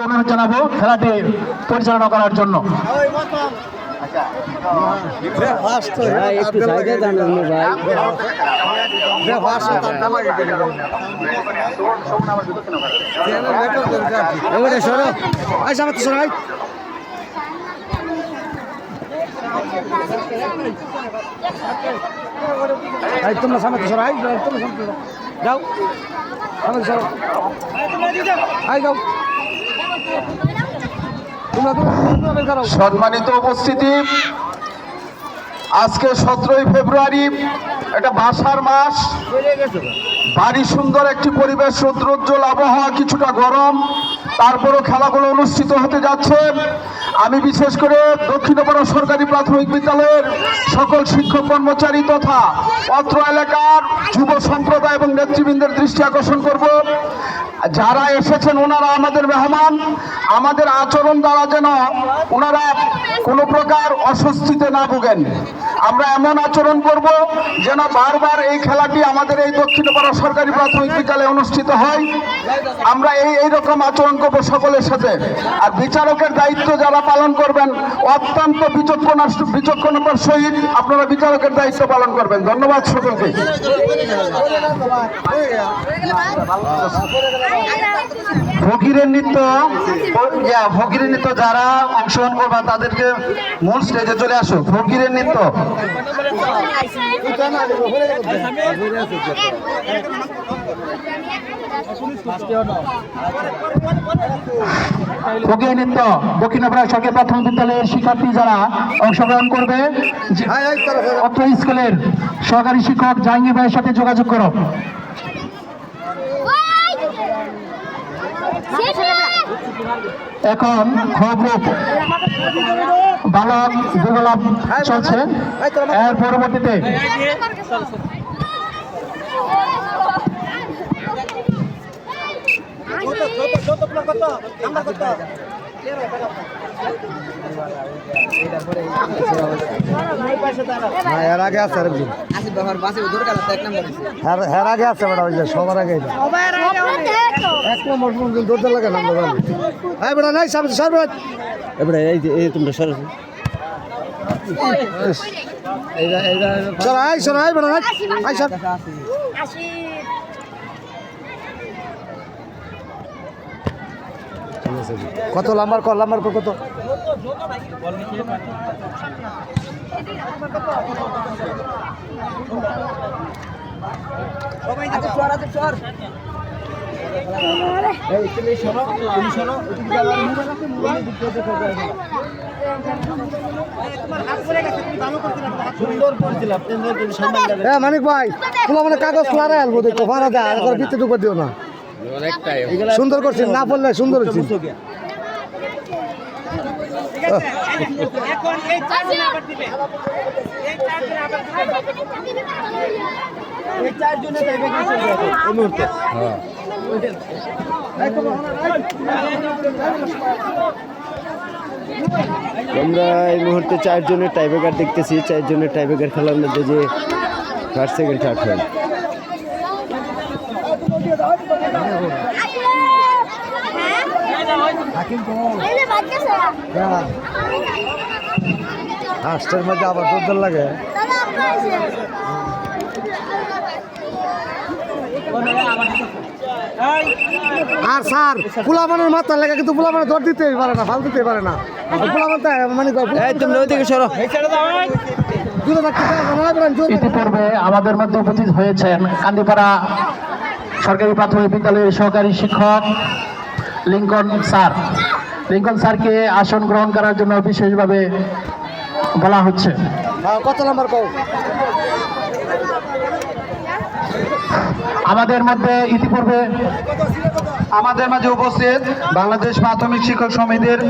অনুরোধ জানাব খেলাটি পরিচালনা করার জন্য। তোমরা সামনে তো সরাই তোমরা। যাও, সামনে সরো। আই, যাও তোমরা তোমরা বের করো সম্মানিত উপস্থিতি আজকে সতেরোই ফেব্রুয়ারি এটা বাসার মাস। বাড়ি সুন্দর একটি পরিবেশ রৌদ্রোজ্জ্বল আবহাওয়া কিছুটা গরম। তারপরও খেলাগুলো অনুষ্ঠিত হতে যাচ্ছে। আমি বিশেষ করে দক্ষিণপাড়া সরকারি প্রাথমিক বিদ্যালয়ের সকল শিক্ষক কর্মচারী তথা অত্র এলাকার যুব সম্প্রদায় এবং নেতৃবৃন্দের দৃষ্টি আকর্ষণ করব। যারা এসেছেন, ওনারা আমাদের মেহমান। আমাদের আচরণ দ্বারা যেন ওনারা কোনো প্রকার অস্বস্তিতে না ভোগেন। আমরা এমন আচরণ করব যেন বারবার এই খেলাটি আমাদের এই দক্ষিণপাড়া সরকারি প্রাথমিক বিদ্যালয়ে অনুষ্ঠিত হয়। আমরা এই এই রকম আচরণ করব সকলের সাথে। আর বিচারকের দায়িত্ব যারা পালন করবেন, অত্যন্ত বিচক্ষণ বিচক্ষণতার সহিত আপনারা বিচারকের দায়িত্ব পালন করবেন। ধন্যবাদ সকলকে। ফকিরের নৃত্য ফকিরের নৃত্য যারা অংশগ্রহণ করবেন, তাদেরকে মূল স্টেজে চলে আসো ফকিরের নৃত্য। ফকির নৃত্য। দক্ষিণাপাড়া সরকারি প্রাথমিক বিদ্যালয়ের শিক্ষার্থী যারা অংশগ্রহণ করবে অত্র স্কুলের সহকারী শিক্ষক জাহাঙ্গীর ভাইয়ের সাথে যোগাযোগ করো। এখন খুব বালক যুগলাভ চলছে এর পরবর্তীতে হ্যাঁ এর আগে আছে আরে হ্যাঁ হ্যাঁ আগে আছে বেটা ওই যে সবার আগে। এক নম্বর দৌড়তে লাগে নাম্বার ওয়ান হ্যাঁ বেটা নাই সামনে বেটা এবারে এই যে এই সর সরাই কত লাম্বার কর লাম্বার কর কত? মানিক ভাই তুলা মানে কাগজ খোলা আলবো দেখো ফারা দেয় আর ভিতরে ঢুকে দিও না। সুন্দর করছি না বললে সুন্দর হচ্ছে। এখন এই চারজন আবার দিবে এই চারজন আবার দিবে এই চারজনে যাইবে কিছু এই মুহূর্তে আমরা এই মুহূর্তে চারজনের টাইব্রেকার দেখতেছি। চারজনের টাইব্রেকার খেলার মধ্যে যে ফার্স্ট সেকেন্ড থার্ড হয়। ফার্স্টের মধ্যে আবার দর লাগে। আর স্যার পোলাপানের মাথার লেগে কিন্তু পোলাপানের দর দিতেই পারে না ফাল দিতেই পারে না। পোলাপান মানে তুমি ওইদিকে সরো। ইতিপূর্বে আমাদের মধ্যে উপস্থিত হয়েছেন কান্দিপাড়া সরকারি প্রাথমিক বিদ্যালয়ের সহকারী শিক্ষক লিঙ্কন স্যার। লিঙ্কন স্যারকে আসন গ্রহণ করার জন্য বিশেষভাবে বলা হচ্ছে। হ্যাঁ, কত নাম্বার আমাদের মধ্যে ইতিপূর্বে আমাদের মাঝে উপস্থিত বাংলাদেশ প্রাথমিক শিক্ষক সমিতির